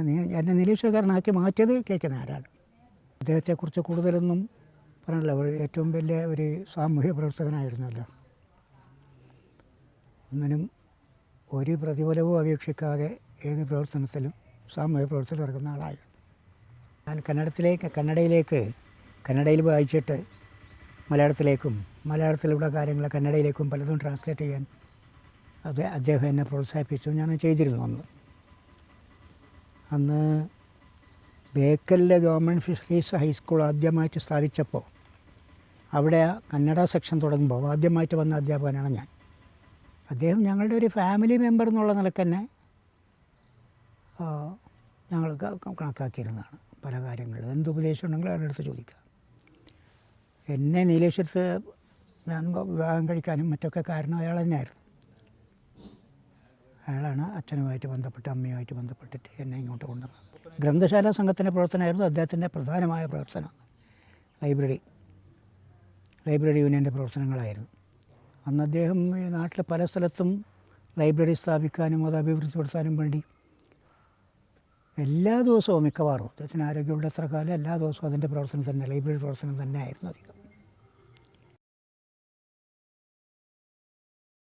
എന്നെ നിരീക്ഷകാരനാക്കി മാറ്റിയത് കേൾക്കുന്ന നായരാണ് അദ്ദേഹത്തെക്കുറിച്ച് കൂടുതലൊന്നും പറയണല്ലോ ഏറ്റവും വലിയ ഒരു സാമൂഹ്യ പ്രവർത്തകനായിരുന്നല്ലോ. ഒന്നിനും ഒരു പ്രതിഫലവും അപേക്ഷിക്കാതെ ഏത് പ്രവർത്തനത്തിലും സാമൂഹ്യ പ്രവർത്തനം ഇറങ്ങുന്ന ആളായിരുന്നു ഞാൻ കന്നഡത്തിലേക്ക് കന്നഡയിലേക്ക് കന്നഡയിൽ വായിച്ചിട്ട് മലയാളത്തിലേക്കും മലയാളത്തിലുള്ള കാര്യങ്ങൾ കന്നഡയിലേക്കും പലതും ട്രാൻസ്ലേറ്റ് ചെയ്യാൻ അത് അദ്ദേഹം എന്നെ പ്രോത്സാഹിപ്പിച്ചു. ഞാൻ ചെയ്തിരുന്നു അന്ന്. അന്ന് ബേക്കലിലെ ഗവൺമെന്റ് ഫിഷറീസ് ഹൈസ്കൂൾ ആദ്യമായിട്ട് സ്ഥാപിച്ചപ്പോൾ അവിടെ കന്നഡ സെക്ഷൻ തുടങ്ങുമ്പോൾ ആദ്യമായിട്ട് വന്ന അധ്യാപകനാണ് ഞാൻ. അദ്ദേഹം ഞങ്ങളുടെ ഒരു ഫാമിലി മെമ്പർ എന്നുള്ള നിലയ്ക്ക് തന്നെ ഞങ്ങൾ കണക്കാക്കിയിരുന്നതാണ് പല കാര്യങ്ങളിലും എന്ത് ഉപദേശം ഉണ്ടെങ്കിലും അവരുടെ അടുത്ത് ചോദിക്കുക എന്നെ നീലേശ്വരത്ത് ഞാൻ വിവാഹം കഴിക്കാനും മറ്റൊക്കെ കാരണം അയാൾ തന്നെയായിരുന്നു. അയാളാണ് അച്ഛനുമായിട്ട് ബന്ധപ്പെട്ട് അമ്മയുമായിട്ട് ബന്ധപ്പെട്ടിട്ട് എന്നെ ഇങ്ങോട്ട് കൊണ്ടുവന്നത്. ഗ്രന്ഥശാല സംഘത്തിന്റെ പ്രവർത്തനമായിരുന്നു അദ്ദേഹത്തിന്റെ പ്രധാനമായ പ്രവർത്തനം. ലൈബ്രറി. ലൈബ്രറി യൂണിയന്റെ പ്രവർത്തനങ്ങളായിരുന്നു. അന്ന് അദ്ദേഹം ഈ നാട്ടിൽ പല സ്ഥലത്തും ലൈബ്രറി സ്ഥാപിക്കാനും അത് അഭിവൃദ്ധിപ്പെടുത്താനും വേണ്ടി എല്ലാ ദിവസവും മിക്കവാറും അദ്ദേഹത്തിന് ആരോഗ്യമുള്ള എത്ര കാലം എല്ലാ ദിവസവും അതിന്റെ പ്രവർത്തനം തന്നെ ലൈബ്രറി പ്രവർത്തനം തന്നെ ആയിരുന്നു അധികം.